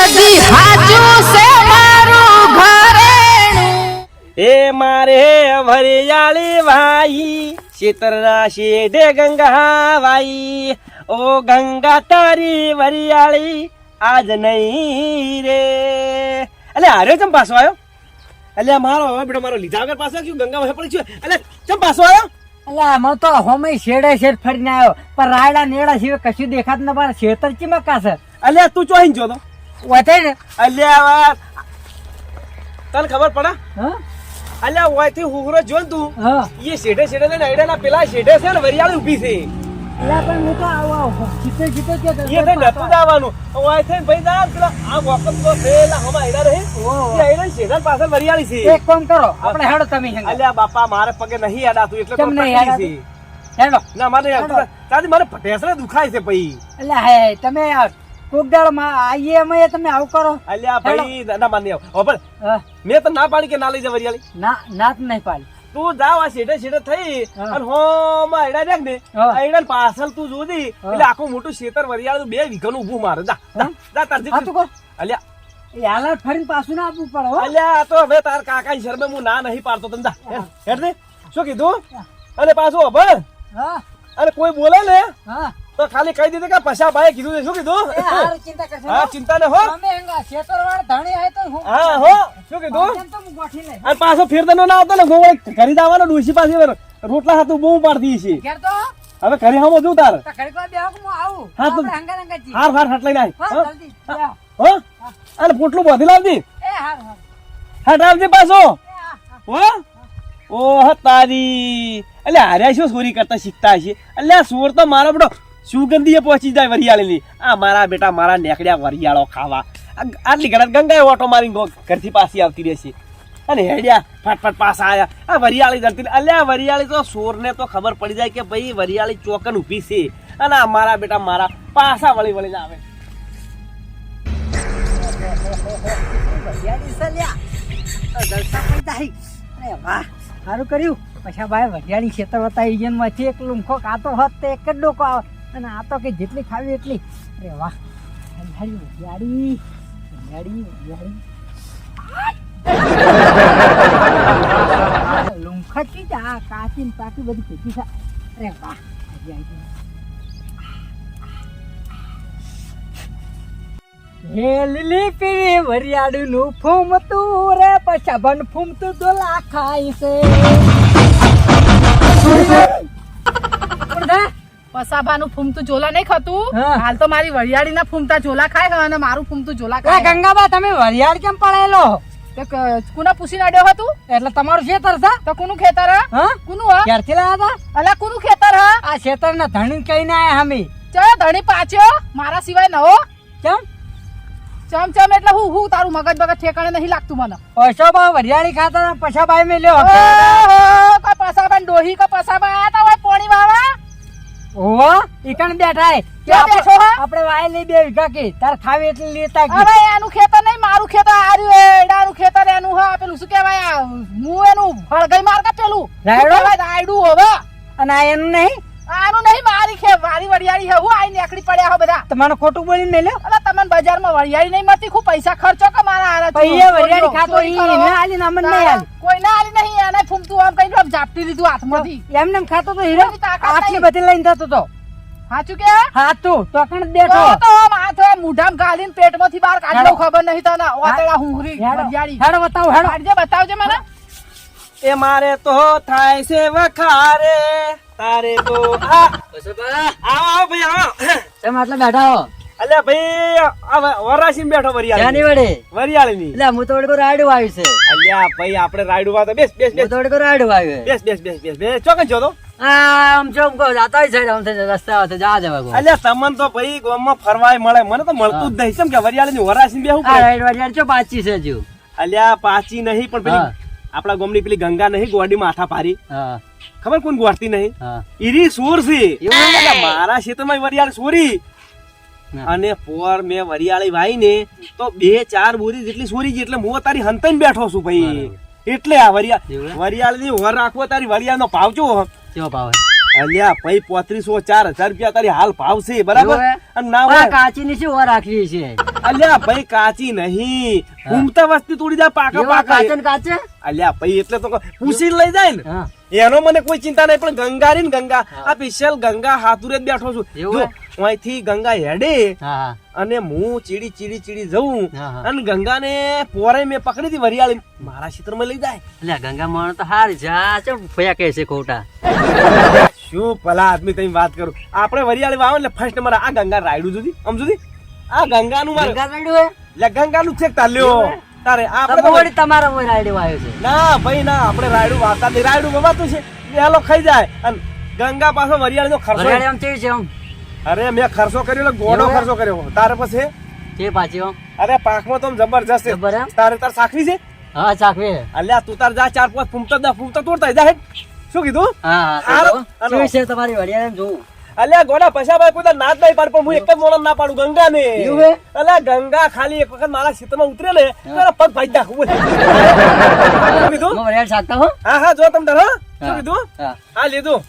જગી હાચું છે મારું ઘરેણું. એ મારે વરિયાળી ભાઈ શીતળના શેઢે ગંગા ભાઈ ઓ ગંગા તારી વરિયાળી આજ નહીં રે. એટલે આર્યો ચમ પાછો આવ્યો? એટલે મારો હવે બેટો મારો લીધા વગર પાછો ક્યું ગંગા વહે પડી ગયો. એટલે ચમ પાછો આવ્યો? એટલે આમાં તો હોમે શેડે શેડ ફરીને આવ્યો. પણ રાયડા નેડા સિવાય કશું દેખાત ન પણ શેતર ચીમાં કાશે એટલે તું ચોહીન જો તો વથે ને? અલ્યા તને ખબર પડે? હા? એટલે ઓયથી હુગરો જોન તું એ શેઢે શેઢે ને નૈડાના પેલા શેઢે છે ને વરિયાળી ઊભી છે. એટલે પણ હું તો આવો આવો. જીતે જીતે કે એ થઈ નતું જવાનું ઓય થઈને ભાઈ જા પેલા આ વખત તો પેલા હમા હેડા રહે. એ હેડા શેઢા પાછળ વરિયાળી છે. એક કામ કરો આપણે હેડો તમે અલ્યા બાપા મારે પગે નહીં એટલે કેમ નહીં તકલીફ હેડો ના મારે. તાજી મારે ભટેસરે દુખાય છે પછી એટલે હે તમે દાડો માં આઈએ અમે તમે આવું કરો. અલ્યા ભાઈ ના માની આવ. તો ના પાડી કે ના લઈ ના નહીં પાડી. તું જાવ આ શેઠે શેઠે થઈ હા. અને હોમાં હેડા દેખ ને. હા. પાછળ તું જોજી. એટલે આખું મોટું શેતર વરિયાળી બે વીઘાનું ઊભું મારે. જા જા, હા? જા તારથી હા તું કહો અલ્યા. ફરીને પાછું ના આપવું પડે અલ્યા તો હવે તાર કાકા શરમે હું ના નહીં પાડતો. તને જા હેડ, હેડ દે. શું કીધું? અને પાછું અભર હા. અને કોઈ બોલે ને? હા. તો ખાલી કહી દીધું કે પછા ભાઈ કીધું શું કીધું? ચિંતા કરશો હા ચિંતા ને હો. ધણી તો હું હા હો. શું કીધું? તો ગોઠી. અને પાછો ફેરદનો ના આવતો ને ગોળ ઘરે દાવાનો ડુસી પાસે રોટલા હાથું બહુ પાડતી છે ઘેર તો હવે ઘરે હમો જો તાર. બેહો હું આવું? હા, તો- હંગા હંગા જી. હાર હાર હાટ નાય હા, જલ્દી. હો. અને પોટલું બોધી લાવજી. એ હાર હાર. હાટ આવજે પાછો. હા, ઓહ તારી. એટલે હાર્યા શું ચોરી કરતા શીખતા છે એટલે આ સોર તો મારો બેટો સુગંધીએ પહોંચી જાય વરિયાળીની. આ મારા બેટા મારા નેકડ્યા વરિયાળો ખાવા. આટલી ઘડા ગંગાએ ઓટો મારી ઘરથી પાછી આવતી રહેશે. અને હેડ્યા, ફટફટ પાછા આયા. આ વરિયાળી રહી. અલ્યા વરિયાળી તો સોરને તો ખબર પડી જાય કે ભાઈ વરિયાળી ચોકન ઊભી છે. અને આ મારા બેટા મારા પાછા વળી વળીને આવે. સારું કર્યું. પછી ભાઈ વરિયાળી ખેતર હતા ઈજનમાંથી એક લુમખો કાતો હોત તો એક જ ડોકો આવે અને આ તો કે જેટલી ખાવી એટલી. અરે વાહ. વઢિયાળી વઢિયાળી વઢિયાળી વઢિયાળી લુંખા જ આ કાચી ને પાકી બધી ભેગી છે અરે વાહ. વઢિયાળી હે લીલી પીળી વરિયાળી નું ફૂમતું રે પછા બન ફૂમતું ડોલા ખાય છે? પસાભાનું ફૂમતું ઝોલા નહીં ખાતું? હાલ તો મારી વરિયાળીના ફૂમતા ઝોલા ખાય અને મારું ફૂમતું ઝોલા ખાય ગંગાબા તમે વરિયાળ કેમ પડાયેલો કુના પૂછીને અડ્યો હતું? એટલે તમારું ખેતર છે? તો કુનું ખેતર હા? હા? કુનું હા? ક્યારથી લાયા હતા? અલા કુનું ખેતર હા? આ ખેતર ના ધણી આયા અમે ચલો ધણી પાછો. મારા સિવાય નવો. કેમ? ચમ ચમ એટલે હું હું તારું મગજ બગજ ઠેકાણે નહીં લાગતું મને. પૈસો બા વરિયાળી ખાતા હતા, પૈસા બાઈ મેલ્યો. કોઈ પસાબા ડોહી કોઈ પસાબા આતા હોય પોણી વાળા ઓહો ઈકણ બેઠા કે આપણે- બેઠો આપણે વાય લઈ બે વીઘા કે. તાર ખાવી એટલે લેતા કે. અરે એનું ખેતર નહીં મારું ખેતર આર્યું એડાનું ખેતર એનું હા પેલું શું કહેવાય આ, હું એનું ફળગઈ માર કે પેલું? રાયડો? રાયડું હવે. અને આ એનું નહીં? આનું નહીં મારી ખે મારી વડિયાળી હે હું આઈ નેકડી પડ્યા હો બધા. તમારે ખોટું બોલીને લે અરે તમને બજારમાં વડિયાળી નહીં મળતી ખૂબ પૈસા ખર્ચો કે મારા આરા પછી એ વરિયાળી ખાતો ઈ ના આલી ના મને નહીં આલી. કોઈ ના આલી નહીં એને ફૂમતું આમ કઈ આમ ઝાપટી લીધું હાથમાંથી. એમને ખાતો તો હીરો આટલી બધી લઈને જતો તો. સાચું કે? હાથું તો બેઠો. તો આમ હાથ મૂઢામાં ગાલીને પેટમાંથી બહાર કાઢી ખબર નહીં તને ઓતેડા હુંહરી હેડો. વડિયાળી હેડો બતાવો હેડો. બતાવજે મને. એ મારે તો થાય છે વખારે તારે તો આ આવો આવો ભાઈ આવો. તમે આટલા બેઠા હો. અલ્યા ભાઈ વરાસી બેઠો વરિયાળી. વડે વરિયાળીની. એટલે હું તો વડકો આવ્યું છે. અલ્યા ભાઈ આપણે રાયડું વાત બેસ બેસ બેસ. તો વડકો આવ્યું બેસ બેસ બેસ બેસ બેસ. ચોકન છો તો? આમ ચોમ કહો જાતા છે આમ તો રસ્તા આવે જા જવા કહો. અલ્યા તમને તો ભાઈ ગામમાં ફરવાય મળે મને તો મળતું જ નહીં. કેમ કે વરિયાળીની વરાસી બેહું આ પડે વરિયાળી ચો પાછી છે જો અલ્યા પાચી નહીં પણ પેલી આપડા આપણા ગામની પેલી ગંગા નહીં ગોડી માથા પારી. હા. ખબર કોણ ગોળતી નહીં? ઈરી સોર છે મારા ક્ષેત્રમાં વરિયાળી સોરી. અને પોર મેં વરિયાળી વાઈ ને તો બે ચાર બોરી જેટલી સોરી એટલે હું તારી હંતાઈને બેઠો છું ભાઈ. એટલે આ વરિયા વરિયાળી ની વર રાખવો તારી વરિયાળનો ભાવ ચો કેવો ભાવ અલ્યા ભાઈ પોત્રીસો ચાર હજાર રૂપિયા તારી હાલ ભાવ છે બરાબર અને ના હોય કાચી ની શું રાખવી છે? અલ્યા ભાઈ કાચી નહીં. ઘૂમતા વસ્તી તોડી જાય પાકા પાકા. કાચે અલ્યા ભાઈ એટલે તો પૂછી લઈ જાય ને. એનો મને કોઈ ચિંતા નહીં પણ ગંગા રી ને ગંગા. આ સ્પેશિયલ ગંગા હાથુરે જ બેઠો છું. જો અહીંથી ગંગા હેડે અને હું ચીડી ચીડી ચીડી જઉં. અને ગંગાને પોરે મેં પકડી હતી વરિયાળી. મારા ક્ષેત્રમાં લઈ જાય. એટલે ગંગા માણ તો હાર જા ચમ ફયા કહે છે ખોટા? શું ભલા આદમી તમે વાત કરું? આપણે વરિયાળી વાવ એટલે ફર્સ્ટ નંબર આ ગંગા રાયડું સુધી આમ સુધી આ ગંગાનું મારે ગંગા નું એટલે ગંગાનું છેક તાલ્યો. તારે આપણે તો- વળી તમારા મોય રાયડું આવ્યો છે. ના ભાઈ ના આપણે રાયડું વાતા નહીં. રાયડું વવાતું છે. વહેલો ખાઈ જાય. અને ગંગા પાછો વરિયાળીનો ખર્ચો વરિયાળી આમ કેવી છે આમ? અરે મેં ખર્ચો કર્યો એટલે ગોડો ખર્ચો કર્યો. તારે પછી? છે પાછી અરે પાકમાં તો જબરજસ્ત છે. તારે તાર સાખવી છે? હા સાખવી અલ્યા તું તાર જા ચાર પાંચ ફૂમતા દસ ફૂમતા તોડતા જા હેડ. શું કીધું? હા. કેવી છે તમારી વડિયા જોવું? અલ્યા ગોડા પૈસા ભાઈ કોઈ નાદ નહીં પાડ પણ હું એક જ મોણસ ના પાડું ગંગા ને અલ્યા ગંગા ખાલી એક વખત મારા ક્ષેત્રમાં ઉતરે ને તારા પગ ભાઈ નાખું. કીધું? હું. હો જો તમ હા. શું કીધું? હા લીધું.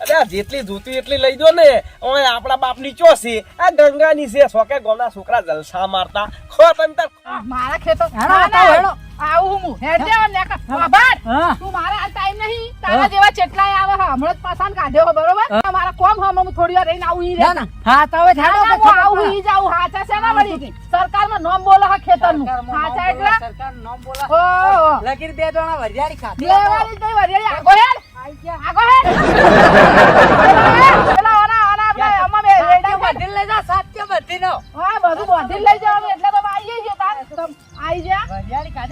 અરે આ જેટલી જોતી એટલી લઈ દો ને. ઓય આપણા બાપની ચોસી આ ગંગાની છે. સોકે ગોના છોકરા જલસા મારતા. ખો તમ તાર મારા ખેતો હેડો, હેડો. આવું હું હેડ દે ને કા બાબર તું મારે આ ટાઈમ નહીં. તારા જેવા ચેટલાય આવે હા. હમણાં જ પાસાન કાઢ્યો હો, બરોબર? મારા કોમ હમ હું થોડી વાર રહીને આવું ઈ રે ના. હા તો હવે હેડો હું આવું ઈ જાઉં હાચા છે ને વળી? સરકારમાં નામ બોલો હા ખેતરનું. હાચા એટલે? સરકાર નોમ બોલા. ઓ. લગીર બે જણા વરિયાળી ખાધી જ નહીં વરિયાળી. આગો હેડ.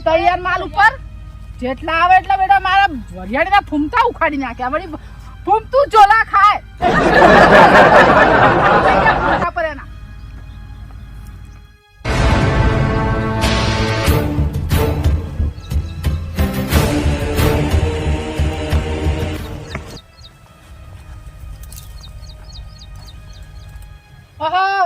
તૈયાર માલ ઉપર જેટલા આવે એટલા બેટા મારા વરિયાળીના ફૂમતા ઉખાડી નાખ્યા વળી ફૂમતું ચોલા ખાય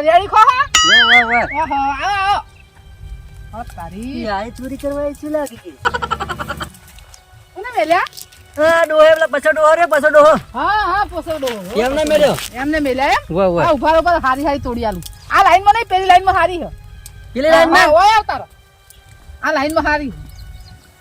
ઓહો, ખો હા? વાહ વાહ વાહ ઓહો, આવો, આવો. તારી. આઈ ચોરી કરવા આવી શું લાગી ગઈ કોને મેલ્યા? હા ડોહે પેલા પછો ડોહો રે પછો ડોહો. હા હા પોસડો કેમ ના મેલ્યો? એમને મેલ્યા એમ? આ ઊભા ઉપર હારી હારી તોડી આલું. આ લાઈનમાં નહીં પેલી લાઈનમાં હારી છે પેલી લાઈન હા, માં ઓય આ લાઈનમાં હારી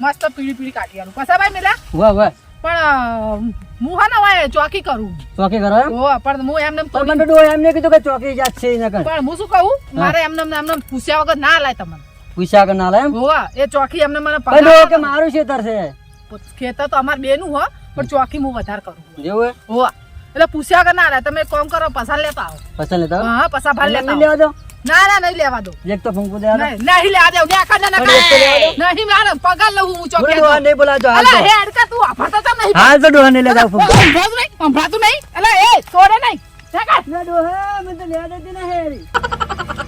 મસ્ત પીળી પીળી કાઢી આલું પસા ભાઈ મેલ્યા? પણ હું હા ને ચોકી કરું. ચોકી કરો એમ? ઓ પણ હું એમને એમ પણ તોડી- મને ડોહે એમને કીધું કે ચોકી જાત છે કર પણ હું શું કહું? મારે એમને એમને પૂછ્યા વગર ના લાય તમને. પૂછ્યા વગર ના લાય એમ? હોવા એ ચોકી એમને મને કે મારું ખેતર છે? ખેતર તો અમાર બેનું હો પણ ચોકી હું વધારે કરું. એવું હોવા એટલે પૂછ્યા કે ના તમે કોમ કરો પસાર લેતા આવો. પસાર લેતા હા પસાર ભાર લેતા લેવા દો? ના ના નહીં લેવા દો. એક તો ફંકુ દે. નહીં નહીં લેવા દેખા ના ના નહીં મારે પગાર લઉં હું ચોકી દો નહીં બોલાજો હાલ તો. હે અડકા તું આફરતો તો નહીં હાલ તો ડોહા નહીં લેતા ફંકુ. ભોજ નહીં સંભળાતું નહીં. એટલે એ છોડે નહીં. દેખા ના ડોહા મે તો લેવા દેતી ના હેરી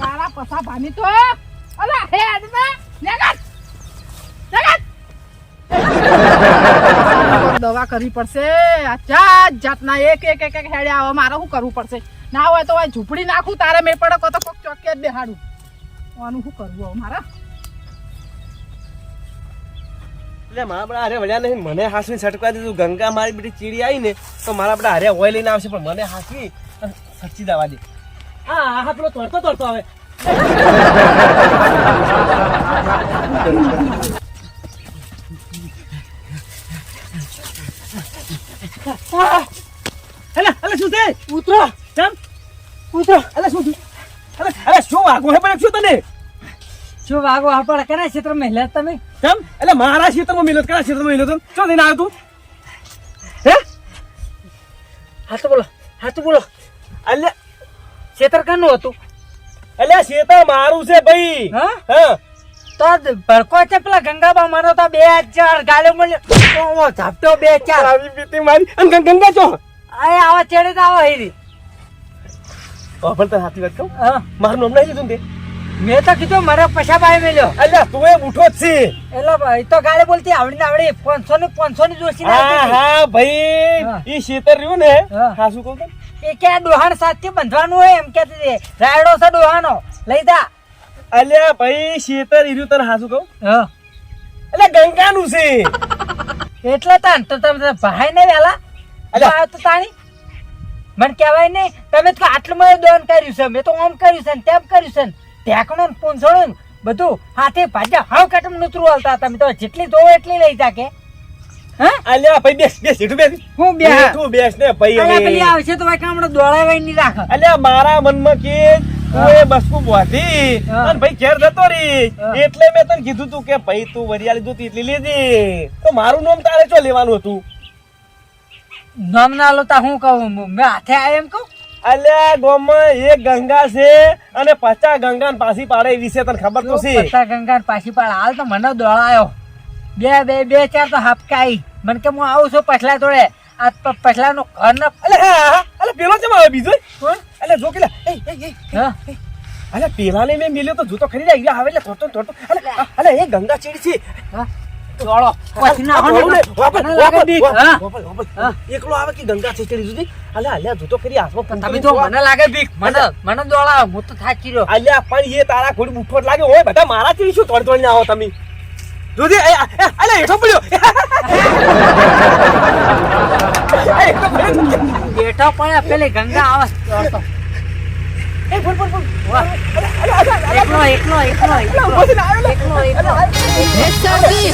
તારા પસા ભાની તો અલા હે અડકા નેગા કાઢ ના કાઢ દવા કરવી પડશે. આ જાત જાતના એક એક એક એક હેડે આવો મારે શું કરવું પડશે? ના હોય તો ઝૂંપડી નાખું તારે મેં પડે કો તો કોક ચોકે જ બેહાડું. આનું શું કરવું હવે મારા? એટલે મારા બધા હારે વળ્યા નહીં મને હાસવી છટકવા દીધું. ગંગા મારી બધી ચીડી આવી ને તો મારા બધા હારે હોય લઈને આવશે પણ મને હાસવી સચ્ચી દવા દે. હા હા પેલો તોડતો તોડતો આવે. અલા અલા શું છે? ઉતરો. ચમ ઉતરો. અલા શું? અલા અલા શું વાગો હે પણ શું તને? શું વાગો? આપડે કના ક્ષેત્ર મહિલા તમે? કેમ? એટલે મારા ક્ષેત્રમાં મિલ્યો કયા ક્ષેત્રમાં મિલ્યો તો ચો લઈને આવ્યો તું. હે? હા તો બોલો હા તો બોલો. એટલે ક્ષેત્ર કાનું હતું? એટલે ક્ષેત્ર મારું છે ભાઈ. હા? હા. તો ભડકો છે પેલા ગંગાબા મારો તો બે ચાર ગાલે મળ્યો. ઝાપટો બે ચાર. આવી બીતી મારી. અને ગંગા છો? અરે આવા ચેડે તો આવા હેરી. પણ તને સાચી વાત કહું? મારું નામ નહીં લીધું તે? મેં તો કીધું મારો પૈસા ભાઈ મેલ્યો. એટલે તું એ ઉઠો જ છે. એટલે ભાઈ તો ગાલે બોલતી આવડી ને આવડી. પાંચસો ની પાંચસો ની જોશી હા હા ભાઈ. ઈ શેતર રહ્યું ને હા. હા શું કહું એ કે ડોહાણ સાથે બંધવાનું હોય એમ કે રાયડો છે ડોહાનો લઈ જા. અલ્યા ભાઈ ક્ષેત્ર ઈ રહ્યું તને હા શું કહું? હા. એટલે ગંગાનું છે. એટલે તાન તો તમે ભાઈ ને વેલા? અલ્યા. તો તાણી. મને કહેવાય ને તમે તો આટલું મને દોન કર્યું છે મેં તો આમ કર્યું છે ને તેમ કર્યું છે ને. ટેકણું ને પૂંછણો ને બધું હાથે ભાજ્યા હાવ કટમ નૂતરું હાલતા તમે તો જેટલી ધોવો એટલી લઈ જાકે. હા? અલ્યા ભાઈ બેસ બેસ હેઠું બેસ. હું બેસ તું બેસ ને ભાઈ અલ્યા પેલી આવશે તો ભાઈ કામડો દોડાવાય નહીં રાખે. અલ્યા મારા મનમાં કે એ બસકું બોધી અને ભાઈ ઘેર જતો રહી. એટલે મેં તને કીધું તું કે ભાઈ તું વરિયાળી જોતી એટલી લીધી. તો મારું નામ તારે ચો લેવાનું હતું? નામ ના લો તા હું કહું? મેં હાથે આવ્યા એમ કહું? અલ્યા ગામમાં એક ગંગા છે અને પચાસ ગંગા પાછી પાડે વિશે તને ખબર તો છે. પત્તા ગંગા ને પાછી પાડે. હાલ તો મને દોડાયો. બે બે બે ચાર તો હાપકાઈ. મને કે હું આવું છું પછલા તોડે આ પ- નો ઘર ન અલ્યા પેલો છે મારો બીજો? એટલે અલ્યા જો પેલા એ એ એ હા? અલ્યા પેલાને મેં મિલ્યો તો જૂતો ખરી જાય આવે એટલે થોડતો થોડતો. અલ્યા અલ્યા. એ ગંગા ચીડ છે. હા? દોડો પછી ના આ હોય થોડું ને, વાપર, વાપર. વાપર, હા. એકલો આવે કે ગંગા છે જુદી અલ્યા અલ્યા જોતો ખરી હાથમાં તમે તો મને લાગે બીક મને મને દોડાવો હું તો થાકી રહ્યો. અલ્યા પણ એ તારા ખોડી બુઠોટ લાગે હોય બધા મારા ચેડી શું તોડ તોડીને આવો તમે? જોજે એ, એ, એ, અલ્યા હેઠો પડ્યો. તો પણ પેલી ગંગા આવે. એકલો એકલો એકલો એકલો. એકલો એકલો. સગી